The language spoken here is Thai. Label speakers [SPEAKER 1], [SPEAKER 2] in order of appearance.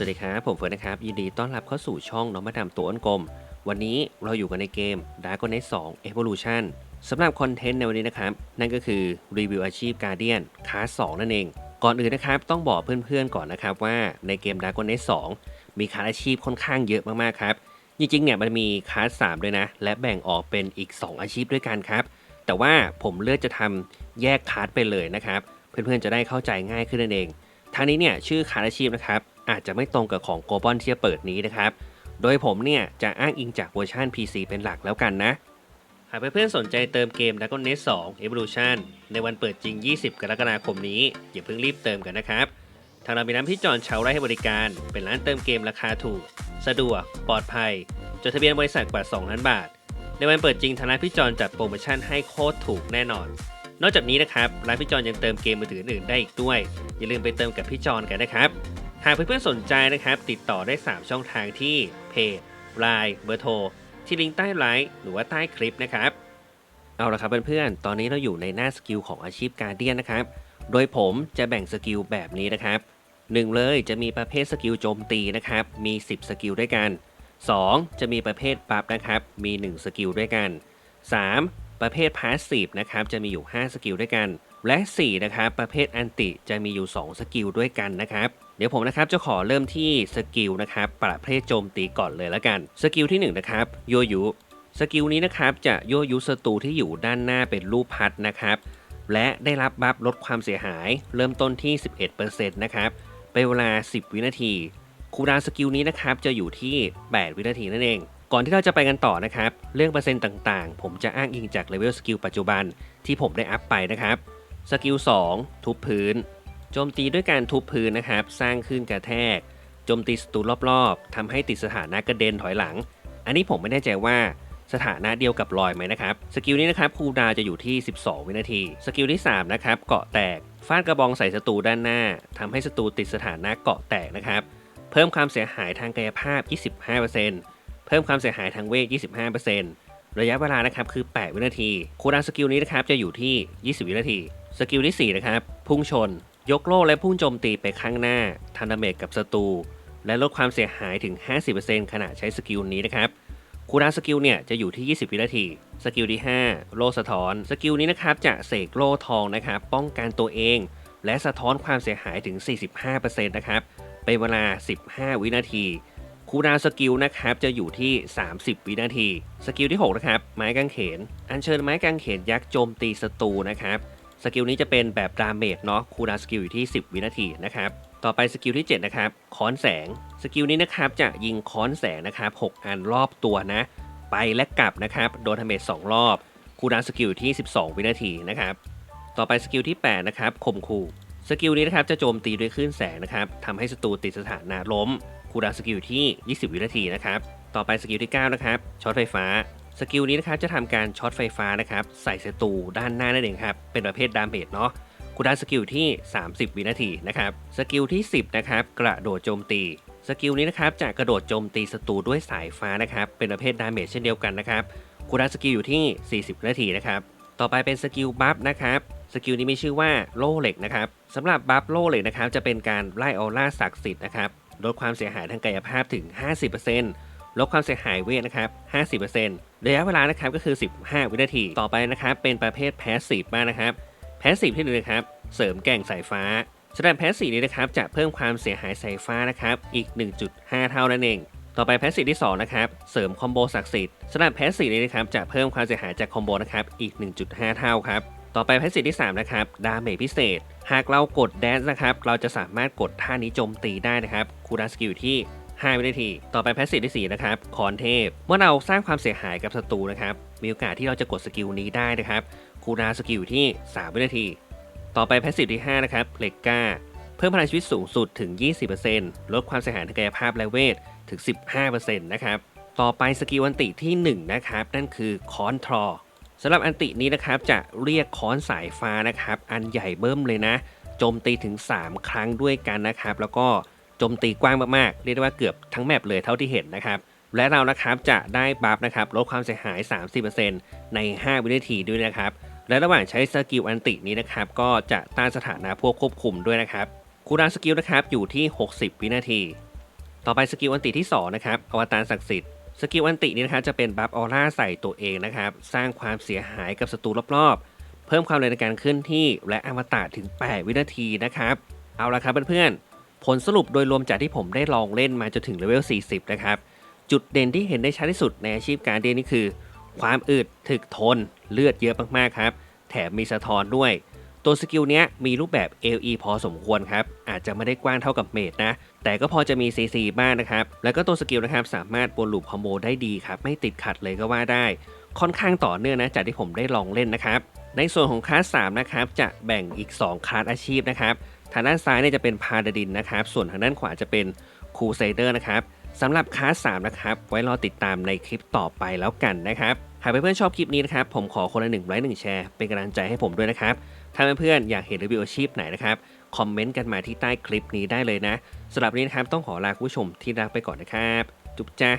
[SPEAKER 1] สวัสดีครับ ผมเฟิร์นนะครับ ยินดีต้อนรับเข้าสู่ช่องน้องมาดามตัวอ้นกลม วันนี้เราอยู่กันในเกม Dragon Age 2 Evolution สำหรับคอนเทนต์ในวันนี้นะครับ นั่นก็คือรีวิวอาชีพ Guardian คลาส2นั่นเอง ก่อนอื่นนะครับต้องบอกเพื่อนๆก่อนนะครับว่าในเกม Dragon Age 2มีคลาสอาชีพค่อนข้างเยอะมากๆครับ จริงๆเนี่ยมันมีคลาส3ด้วยนะ และแบ่งออกเป็นอีก 2 อาชีพด้วยกันครับ แต่ว่าผมเลือกจะทำแยกคลาสไปเลยนะครับ เพื่อนๆจะได้เข้าใจง่ายขึ้นนั่นเองทางนี้เนี่ยชื่อคลาสอาชีพนะครับ อาจจะไม่ตรงกับของโกลบอลที่จะเปิดนี้นะครับ โดยผมเนี่ยจะอ้างอิงจากเวอร์ชัน PC เป็นหลักแล้วกันนะ หากเพื่อนๆสนใจเติมเกม Dragon Nest 2 Evolution ในวันเปิดจริง 20 กรกฎาคมนี้ อย่าเพิ่งรีบเติมกันนะครับ ทางเรามีน้ำพี่จอนชาวไร่ให้บริการ เป็นร้านเติมเกมราคาถูก สะดวก ปลอดภัย จดทะเบียนบริษัทกว่า 2 ล้านบาท ในวันเปิดจริงทางร้านพี่จอนจัดโปรโมชั่นให้โคตรถูกแน่นอน นอกจากนี้นะครับร้านพี่จอนยังเติมเกมมือถืออื่นได้อีกด้วย อย่าลืมไปเติมกับพี่จอนกันนะครับ หากเพื่อนๆสนใจนะครับ ติดต่อได้ 3 ช่องทางที่เพจ Line เบอร์โทรที่ลิงก์ใต้ไลฟ์หรือว่าใต้คลิปนะครับ เอาละครับเพื่อนๆ ตอนนี้เราอยู่ในหน้าสกิลของอาชีพการเดียนนะครับ โดยผมจะแบ่งสกิลแบบนี้นะครับหนึ่งเลยจะมีประเภทสกิลโจมตีนะครับ มี 10 สกิลด้วยกัน 2. จะมีประเภทบัฟนะครับ มี 1 สกิลด้วยกัน 3. ประเภทพาสซีฟนะครับ จะมีอยู่ 5 สกิลด้วยกัน และ 4 นะครับ ประเภทอันติจะมีอยู่ 2 สกิลด้วยกันนะครับ เดี๋ยวผมนะครับจะขอเริ่มที่สกิลนะครับประเภทโจมตีก่อนเลยละกันสกิลที่1นะครับโยยุสกิลนี้นะครับจะโยยุศัตรูที่อยู่ด้านหน้าเป็นรูปพัดนะครับ และได้รับบัฟลดความเสียหาย เริ่มต้นที่ 11%นะครับเป็นเวลา 10 วินาทีคูลดาวสกิลนี้นะครับจะอยู่ที่ 8 วินาทีนั่นเอง ก่อนที่เราจะไปกันต่อนะครับ เรื่องเปอร์เซ็นต์ต่างๆ ผมจะอ้างอิงจากเลเวลสกิลปัจจุบันที่ผมได้อัพไปนะครับสกิล2ทุบพื้น โจมตีด้วยการทุบพื้นนะครับ สร้างขึ้นกระแทก โจมตีศัตรูรอบๆทำให้ติดสถานะกระเด็นถอยหลัง อันนี้ผมไม่แน่ใจว่าสถานะเดียวกับลอยไหมนะครับ สกิลนี้นะครับคูลดาวจะอยู่ที่ 12 วินาที สกิลที่ 3 นะครับ เกาะแตก ฟาดกระบองใส่ศัตรูด้านหน้าทำให้ศัตรูติดสถานะเกาะแตกนะครับ เพิ่มความเสียหายทางกายภาพ 25%เพิ่มความเสียหายทางเวท 25%ระยะเวลานะครับคือ 8 วินาที คูลดาวสกิลนี้นะครับจะอยู่ที่ 20 วินาที สกิลที่ 4 นะครับ พุ่งชน ยกโล่และพุ่งโจมตีไปข้างหน้าทันดาเมจกับศัตรูและลดความเสียหายถึง 50%ขณะใช้สกิลนี้นะครับคูดาสกิลเนี่ยจะอยู่ที่ 20 วินาที สกิลที่ 5 โล่สะท้อน สกิลนี้นะครับจะเสกโล่ทองนะครับป้องกันตัวเอง และสะท้อนความเสียหายถึง 45%นะครับ เป็นเวลา 15 วินาที คูดาสกิลนะครับจะอยู่ที่ 30 วินาที สกิลที่ 6 นะครับ ไม้กางเขน อัญเชิญไม้กางเขนยักษ์โจมตีศัตรูนะครับ สกิลนี้จะเป็นแบบดาเมจเนาะคูลดาสกิลอยู่ที่ 10 วินาทีนะครับต่อไปสกิลที่ 7 นะครับค้อนแสง สกิลนี้นะครับจะยิงค้อนแสงนะครับ6อันรอบตัวนะ ไปและกลับนะครับโดนดาเมจ2รอบคูลดาสกิลอยู่ที่ 12 วินาทีนะครับต่อไปสกิลที่ 8 นะครับข่มขู่สกิลนี้นะครับจะโจมตีด้วยคลื่นแสงนะครับทำให้ศัตรูติดสถานะล้มคูลดาสกิลที่ 20 วินาทีนะครับต่อไปสกิลที่ 9 นะครับช็อตไฟฟ้า สกิลนี้นะครับจะทำการช็อตไฟฟ้านะครับใส่ศัตรูด้านหน้านั่นเองครับเป็นประเภทดาเมจเนาะคูลดาวสกิลที่ 30 วินาทีนะครับสกิลที่ 10นะครับกระโดดโจมตีสกิลนี้นะครับจะกระโดดโจมตีศัตรูด้วยสายฟ้านะครับเป็นประเภทดาเมจเช่นเดียวกันนะครับคูลดาวสกิลอยู่ที่ 40 วินาทีนะครับต่อไปเป็นสกิลบัฟนะครับสกิลนี้มีชื่อว่าโล่เหล็กนะครับสำหรับบัฟโล่เหล็กนะครับจะเป็นการไล่ออร่าศักดิ์สิทธิ์นะครับลดความเสียหายทางกายภาพถึง 50% ลดความเสียหายเวทนะครับ50%ระยะเวลานะครับก็คือ 15 วินาที ต่อไปนะครับเป็นประเภทแพสซีฟบ้างนะครับแพสซีฟที่หนึ่งนะครับเสริมแก่งสายฟ้าสำหรับแพสซีฟนี้นะครับจะเพิ่มความเสียหายสายฟ้านะครับอีก 1.5 เท่านั่นเอง ต่อไปแพสซีฟที่2นะครับเสริมคอมโบศักดิ์สิทธิ์สำหรับแพสซีฟนี้นะครับจะเพิ่มความเสียหายจากคอมโบนะครับอีก 1.5 เท่าครับต่อไปแพสซีฟที่3นะครับดาเมจพิเศษ หากเรากดแดนนะครับเราจะสามารถกดท่านี้โจมตีได้นะครับคูลดาวน์สกิลอยู่ที่ 5 วินาที ต่อไปแพสซีฟที่4นะครับคอนเทพ เมื่อเราสร้างความเสียหายกับศัตรูนะครับ มีโอกาสที่เราจะกดสกิลนี้ได้นะครับ คูลดาสกิลที่ 3 วินาที ต่อไปแพสซีฟที่5นะครับเลกกาเพิ่มพลังชีวิตสูงสุดถึง 20%ลดความเสียหายทางกายภาพและเวทถึง 15%นะครับ ต่อไปสกิลอันติที่ 1 นะครับ นั่นคือคอนทรอสำหรับอันตินี้นะครับจะเรียกค้อนสายฟ้านะครับ อันใหญ่เบิ้มเลยนะ โจมตีถึง 3 ครั้งด้วยกันนะครับ แล้วก็ โจมตีกว้างมากๆ เรียกได้ว่าเกือบทั้งแมปเลยเท่าที่เห็นนะครับ และเรานะครับจะได้บัฟนะครับลดความเสียหาย 30%ใน 5 วินาทีด้วยนะครับ และระหว่างใช้สกิลอันตินี้นะครับ ก็จะต้านสถานะพวกควบคุมด้วยนะครับคูลดาวน์สกิลนะครับอยู่ที่ 60 วินาที ต่อไปสกิลอันติที่2นะครับอวตารศักดิ์สิทธิ์สกิลอันตินี้นะครับจะเป็นบัฟออร่าใส่ตัวเองนะครับ สร้างความเสียหายกับศัตรูรอบๆ เพิ่มความเร็วในการเคลื่อนที่ และอมตะถึง 8 วินาทีนะครับ เอาละครับเพื่อนๆ ผลสรุปโดยรวมจากที่ผมได้ลองเล่นมาจนถึงเลเวล 40 นะครับ จุดเด่นที่เห็นได้ชัดที่สุดในอาชีพการเดียนนี่คือ ความอึดถึกทน เลือดเยอะมากๆครับ แถมมีสะท้อนด้วย ตัวสกิลเนี้ยมีรูปแบบ LE พอสมควรครับ อาจจะไม่ได้กว้างเท่ากับเมดนะ แต่ก็พอจะมี CC บ้างนะครับ แล้วก็ตัวสกิลนะครับสามารถวนลูปคอมโบได้ดีครับ ไม่ติดขัดเลยก็ว่าได้ ค่อนข้างต่อเนื่องนะจากที่ผมได้ลองเล่นนะครับ ในส่วนของคลาส3นะครับจะแบ่งอีก 2คลาสอาชีพนะครับ ทางด้านซ้ายเนี่ยจะเป็นพาดดินนะครับ ส่วนทางด้านขวาจะเป็นคูไซเดอร์นะครับสำหรับคาส3นะครับ ไว้รอติดตามในคลิปต่อไปแล้วกันนะครับ หากเพื่อนๆชอบคลิปนี้นะครับ ผมขอคนละหนึ่งไลค์หนึ่งแชร์ เป็นกำลังใจให้ผมด้วยนะครับ ถ้าเพื่อนๆอยากเห็นรีวิวอาชีพไหนนะครับ คอมเมนต์กันมาที่ใต้คลิปนี้ได้เลยนะสำหรับนนี้นะครับต้องขอลาคุณผู้ชมที่รักไปก่อนนะครับ จุ๊บจ้า